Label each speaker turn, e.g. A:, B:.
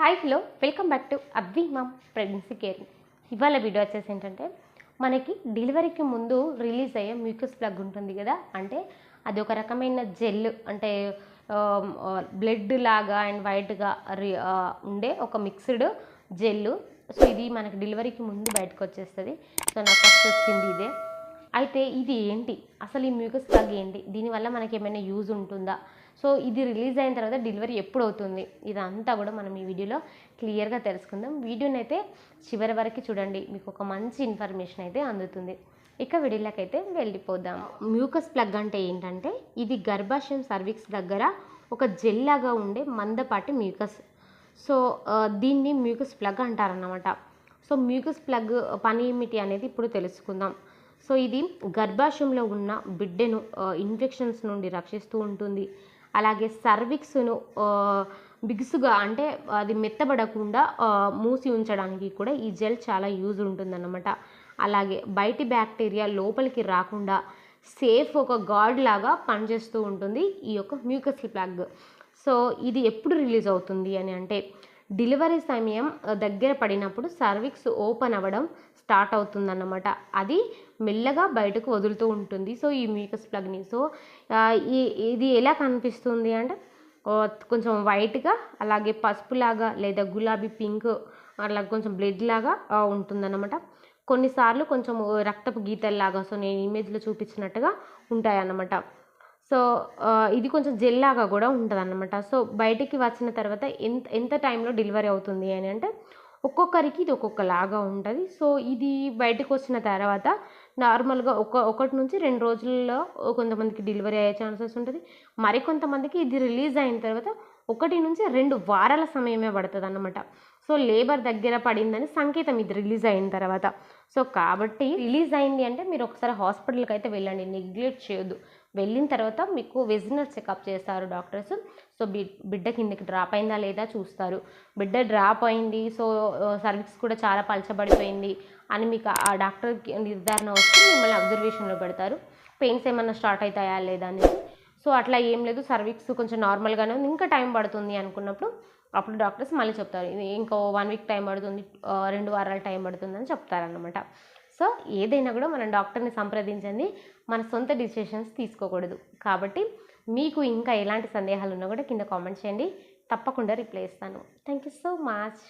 A: Hi hello welcome back to అవ్వి mum pregnancy care ఇవాళ video వచ్చేసి ఏంటంటే మనకి డెలివరీకి ముందు రిలీజ్ అయ్యే మ్యూకస్ ప్లగ్ ఉంటుంది కదా? అంటే అది ఒక రకమైన జెల్ అంటే um, uh, బ్లడ్ లాగా అండ్ వైట్గా uh, ఉండే ఒక మిక్స్డ్ జెల్ సో ఇది మనకి డెలివరీకి ముందు బయటకు వచ్చేస్తుంది. సో నాకు ఫస్ట్ వచ్చింది ఇదే. అయితే ఇది ఏంటి? అసలు ఈ మ్యూకస్ ప్లగ్ ఏంటి? దీనివల్ల మనకి ఏమైనా యూజ్ ఉంటుందా? సో ఇది రిలీజ్ అయిన తర్వాత డెలివరీ ఎప్పుడు అవుతుంది ఇదంతా కూడా మనం ఈ వీడియోలో క్లియర్గా తెలుసుకుందాం. వీడియోని అయితే చివరి వరకు చూడండి. మీకు ఒక మంచి ఇన్ఫర్మేషన్ అయితే అందుతుంది. ఇక వీడియోలోకి వెళ్ళిపోదాం. మ్యూకస్ ప్లగ్ అంటే ఏంటంటే ఇది గర్భాశయం సర్విక్స్ దగ్గర ఒక జెల్లాగా ఉండే మందపాటి మ్యూకస్. సో దీన్ని మ్యూకస్ ప్లగ్ అంటారన్నమాట. సో మ్యూకస్ ప్లగ్ పని ఏమిటి అనేది ఇప్పుడు తెలుసుకుందాం. సో ఇది గర్భాశయంలో ఉన్న బిడ్డను ఇన్ఫెక్షన్స్ నుండి రక్షిస్తూ ఉంటుంది. అలాగే సర్విక్స్ను బిగుసుగా అంటే అది మెత్తబడకుండా మూసి ఉంచడానికి కూడా ఈ జెల్ చాలా యూజ్ ఉంటుందన్నమాట. అలాగే బయటి బ్యాక్టీరియా లోపలికి రాకుండా సేఫ్ ఒక గాడ్ లాగా పనిచేస్తూ ఉంటుంది ఈ యొక్క మ్యూకస్ ప్లాగ్. సో ఇది ఎప్పుడు రిలీజ్ అవుతుంది అని అంటే డెలివరీ సమయం దగ్గర పడినప్పుడు సర్విక్స్ ఓపెన్ అవ్వడం స్టార్ట్ అవుతుందన్నమాట. అది మెల్లగా బయటకు వదులుతూ ఉంటుంది. సో ఈ మ్యూకస్ ప్లగ్ని సో ఈ ఇది ఎలా కనిపిస్తుంది అంటే కొంచెం వైట్గా అలాగే పసుపులాగా లేదా గులాబీ పింక్ అలా కొంచెం బ్లడ్ లాగా ఉంటుందన్నమాట. కొన్నిసార్లు కొంచెం రక్తపు గీతల్లాగా సో నేను ఇమేజ్లో చూపించినట్టుగా ఉంటాయన్నమాట. సో ఇది కొంచెం జెల్ లాగా కూడా ఉంటుంది అనమాట సో బయటికి వచ్చిన తర్వాత ఎంత ఎంత టైంలో డెలివరీ అవుతుంది అని అంటే ఒక్కొక్కరికి ఇది ఒక్కొక్కలాగా ఉంటుంది. సో ఇది బయటకు వచ్చిన తర్వాత నార్మల్గా ఒక ఒకటి నుంచి రెండు రోజుల్లో కొంతమందికి డెలివరీ అయ్యే ఛాన్సెస్ ఉంటుంది. మరికొంతమందికి ఇది రిలీజ్ అయిన తర్వాత ఒకటి నుంచి రెండు వారాల సమయమే పడుతుంది అన్నమాట సో లేబర్ దగ్గర పడిందని సంకేతం ఇది రిలీజ్ అయిన తర్వాత. సో కాబట్టి రిలీజ్ అయింది అంటే మీరు ఒకసారి హాస్పిటల్కి అయితే వెళ్ళండి నెగ్లెక్ట్ చేయొద్దు. వెళ్ళిన తర్వాత మీకు వెజినల్ చెకప్ చేస్తారు డాక్టర్స్. సో బి బిడ్డ కిందకి డ్రాప్ అయిందా లేదా చూస్తారు. బిడ్డ డ్రాప్ అయింది సో సర్వీస్ కూడా చాలా పలచబడిపోయింది అని మీకు ఆ డాక్టర్కి నిర్ధారణ వస్తే మిమ్మల్ని అబ్జర్వేషన్లో పెడతారు. పెయిన్స్ ఏమైనా స్టార్ట్ అవుతాయా లేదా అనేసి. సో అట్లా ఏం లేదు సర్వీక్స్ కొంచెం నార్మల్గానే ఉంది. ఇంకా టైం పడుతుంది అనుకున్నప్పుడు అప్పుడు డాక్టర్స్ మళ్ళీ చెప్తారు ఇది ఇంకో వన్ వీక్ టైం పడుతుంది రెండు వారాల టైం పడుతుంది అని చెప్తారనమాట సో ఏదైనా కూడా మనం డాక్టర్ని సంప్రదించండి మన సొంత డిసిషన్స్ తీసుకోకూడదు. కాబట్టి మీకు ఇంకా ఎలాంటి సందేహాలు ఉన్నా కూడా కింద కామెంట్ చేయండి తప్పకుండా రిప్లై ఇస్తాను. Thank you so much